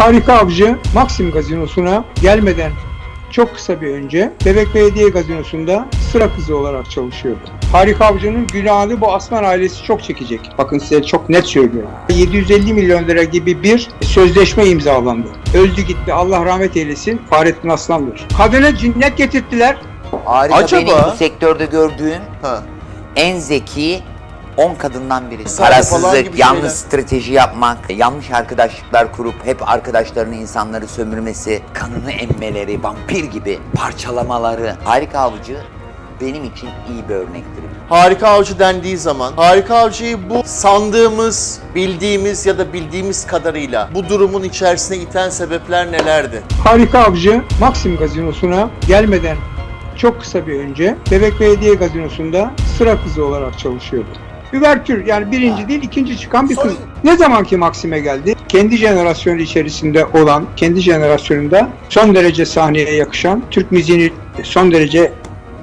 Harika Avcı Maxim Gazinosu'na gelmeden çok kısa bir önce Bebek Belediye Gazinosu'nda sıra kızı olarak çalışıyordu. Harika Avcı'nın günahını bu Aslan ailesi çok çekecek. Bakın size çok net söylüyorum. 750 milyon lira gibi bir sözleşme imzalandı. Öldü gitti Allah rahmet eylesin Fahrettin Aslan'dır. Kadına cinnet getirttiler. Harika Acaba- benim bu sektörde gördüğüm Ha. en zeki 10 kadından biri. Falan Parasızlık, gibi yanlış şeyler. strateji yapmak, yanlış arkadaşlıklar kurup hep arkadaşlarını insanları sömürmesi, kanını emmeleri, vampir gibi parçalamaları. Harika avcı benim için iyi bir örnektir. Harika avcı dendiği zaman harika avcıyı bu sandığımız, bildiğimiz ya da bildiğimiz kadarıyla bu durumun içerisine iten sebepler nelerdi? Harika Avcı Maxim Gazinosu'na gelmeden çok kısa bir önce Bebek Belediye Gazinosu'nda sıra kızı olarak çalışıyordu. Üvertür yani birinci değil ikinci çıkan bir kız. Ne zaman ki Maxim'e geldi kendi jenerasyonu içerisinde olan kendi jenerasyonunda son derece sahneye yakışan Türk müziğini son derece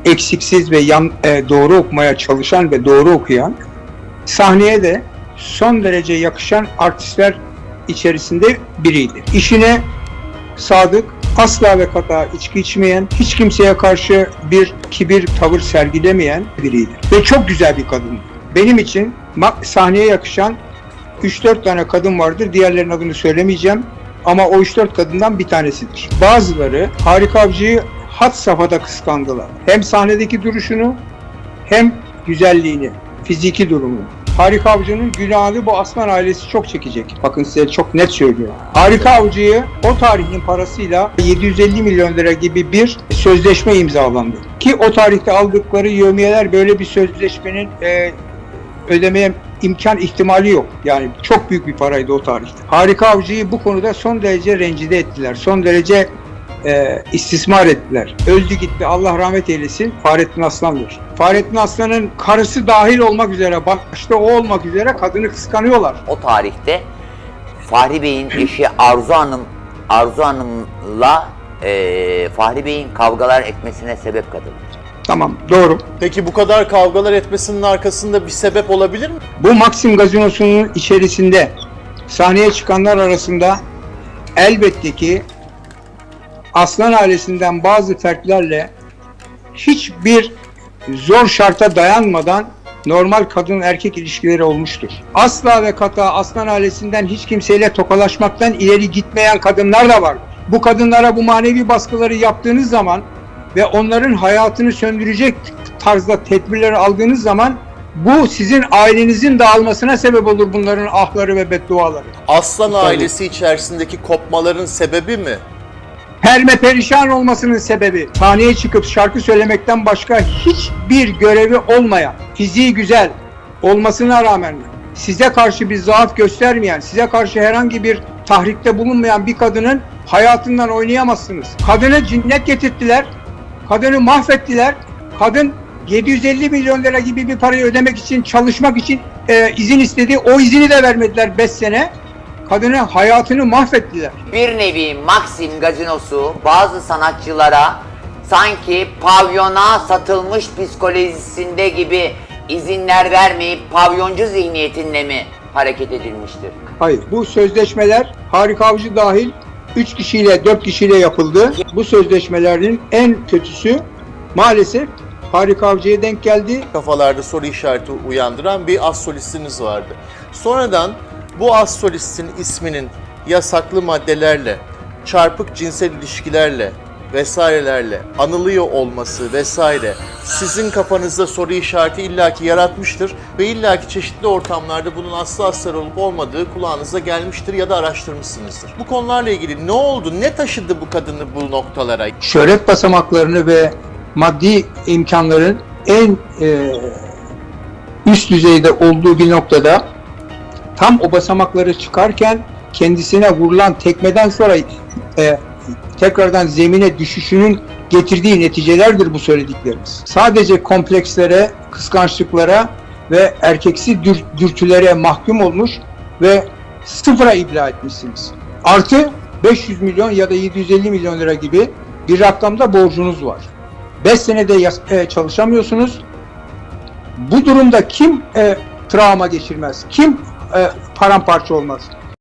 eksiksiz ve yan, e, doğru okumaya çalışan ve doğru okuyan sahneye de son derece yakışan artistler içerisinde biriydi. İşine sadık, asla ve kata içki içmeyen, hiç kimseye karşı bir kibir tavır sergilemeyen biriydi. Ve çok güzel bir kadındı. Benim için sahneye yakışan 3-4 tane kadın vardır. Diğerlerinin adını söylemeyeceğim. Ama o 3-4 kadından bir tanesidir. Bazıları Harika Avcı'yı had safhada kıskandılar. Hem sahnedeki duruşunu hem güzelliğini, fiziki durumunu. Harika Avcı'nın günahını bu Aslan ailesi çok çekecek. Bakın size çok net söylüyorum. Harika Avcı'yı o tarihin parasıyla 750 milyon lira gibi bir sözleşme imzalandı. Ki o tarihte aldıkları yevmiyeler böyle bir sözleşmenin e, ödemeye imkan ihtimali yok. Yani çok büyük bir paraydı o tarihte. Harika Avcı'yı bu konuda son derece rencide ettiler. Son derece e, istismar ettiler. Öldü gitti Allah rahmet eylesin Fahrettin Aslan'dır. Fahrettin Aslan'ın karısı dahil olmak üzere başta o olmak üzere kadını kıskanıyorlar. O tarihte Fahri Bey'in eşi Arzu Hanım Arzu Hanım'la eee Fahri Bey'in kavgalar etmesine sebep kadın. Tamam doğru. Peki bu kadar kavgalar etmesinin arkasında bir sebep olabilir mi? Bu Maxim Gazinosu'nun içerisinde sahneye çıkanlar arasında elbette ki Aslan ailesinden bazı fertlerle hiçbir zor şarta dayanmadan normal kadın erkek ilişkileri olmuştur. Asla ve kata Aslan ailesinden hiç kimseyle tokalaşmaktan ileri gitmeyen kadınlar da var. Bu kadınlara bu manevi baskıları yaptığınız zaman ve onların hayatını söndürecek tarzda tedbirleri aldığınız zaman bu sizin ailenizin dağılmasına sebep olur bunların ahları ve bedduaları. Aslan ailesi içerisindeki kopmaların sebebi mi? Perme perişan olmasının sebebi sahneye çıkıp şarkı söylemekten başka hiçbir görevi olmayan, fiziği güzel olmasına rağmen size karşı bir zaaf göstermeyen, size karşı herhangi bir tahrikte bulunmayan bir kadının hayatından oynayamazsınız. Kadını cinnet getirttiler, kadını mahvettiler, kadın 750 milyon lira gibi bir parayı ödemek için, çalışmak için e, izin istedi. O izini de vermediler 5 sene. Kadının hayatını mahvettiler. Bir nevi Maxim gazinosu bazı sanatçılara sanki pavyona satılmış psikolojisinde gibi izinler vermeyip pavyoncu zihniyetinde mi hareket edilmiştir? Hayır. Bu sözleşmeler Harika Avcı dahil 3 kişiyle 4 kişiyle yapıldı. Bu sözleşmelerin en kötüsü maalesef Harika Avcı'ya denk geldi. Kafalarda soru işareti uyandıran bir az solistiniz vardı. Sonradan bu az solistin isminin yasaklı maddelerle, çarpık cinsel ilişkilerle vesairelerle anılıyor olması vesaire sizin kafanızda soru işareti illaki yaratmıştır ve illaki çeşitli ortamlarda bunun aslı astar olup olmadığı kulağınıza gelmiştir ya da araştırmışsınızdır. Bu konularla ilgili ne oldu? Ne taşıdı bu kadını bu noktalara? Şöhret basamaklarını ve maddi imkanların en e, üst düzeyde olduğu bir noktada tam o basamakları çıkarken kendisine vurulan tekmeden sonra e, tekrardan zemine düşüşünün getirdiği neticelerdir bu söylediklerimiz. Sadece komplekslere, kıskançlıklara ve erkeksi dür- dürtülere mahkum olmuş ve sıfıra ibla etmişsiniz. Artı 500 milyon ya da 750 milyon lira gibi bir rakamda borcunuz var. 5 senede e, çalışamıyorsunuz. Bu durumda kim e, travma geçirmez? Kim e, paramparça olmaz?